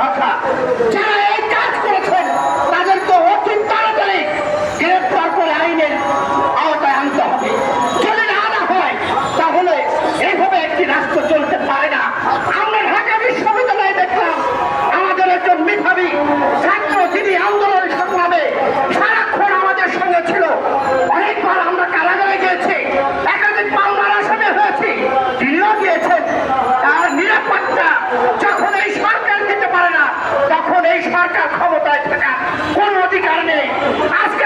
ভাষা। যারা এই সরকার ক্ষমতায় থাকা কোন অধিকার নেই। আজকে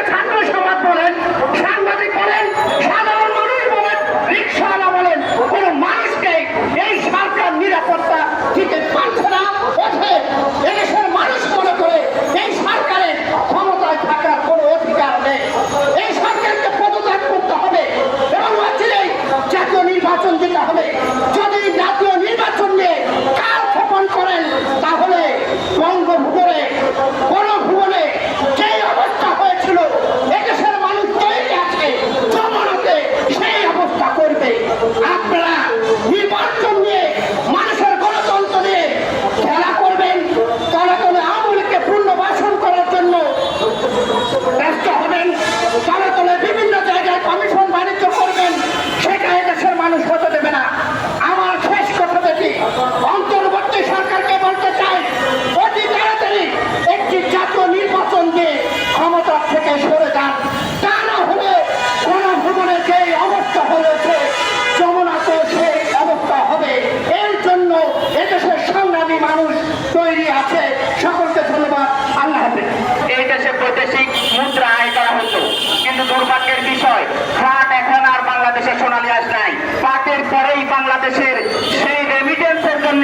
মানুষ তৈরি আছে, সকলকে ধন্যবাদ। আল্লাহ হাফেজ। এই দেশে বৈদেশিক মুদ্রা আয় করা হতো। কিন্তু দুর্ভাগ্যের বিষয় খাট এখন আর বাংলাদেশে সোনালি আস নাই। পাটের পরেই বাংলাদেশের সেই রেমিটেন্সের জন্য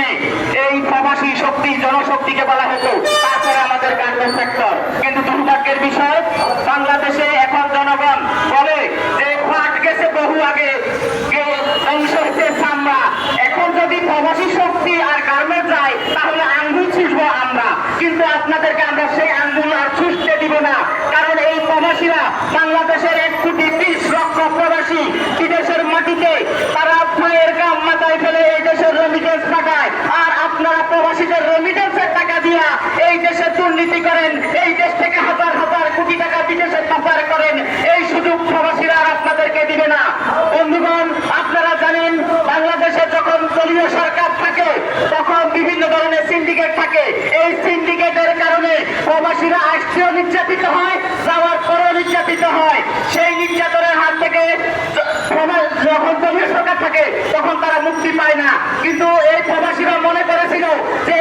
এই প্রবাসী শক্তি, জনশক্তিকে বাংলাদেশের এক কোটি বিশ লক্ষ প্রবাসী বিদেশের মাটিতে তারা মায়ের কাম মাথায় ফেলে এই দেশের রেমিটেন্স টাকায়। আর আপনারা প্রবাসীদের রেমিটেন্সের টাকা দিয়া এই দেশে দুর্নীতি করেন, এই দেশ থেকে হাজার হাজার কোটি টাকা বিদেশে পাচার করেন, এই সুযোগ প্রবাসীরা আর আপনাদেরকে দিবে না। বন্ধুগণ, আপনারা জানেন, বাংলাদেশে যখন দলীয় সরকার থাকে, তখন বিভিন্ন ধরনের সিন্ডিকেট থাকে। এই সিন্ডিকেটের কারণে প্রবাসীরা আসছেও নির্যাতিত হয়, যাওয়ার পরেও নির্যাতিত হয়। সেই নির্যাতনের হাত থেকে যখন জমির সরকার থাকে, তখন তারা মুক্তি পায় না। কিন্তু এই প্রবাসীরা মনে করেছিল যে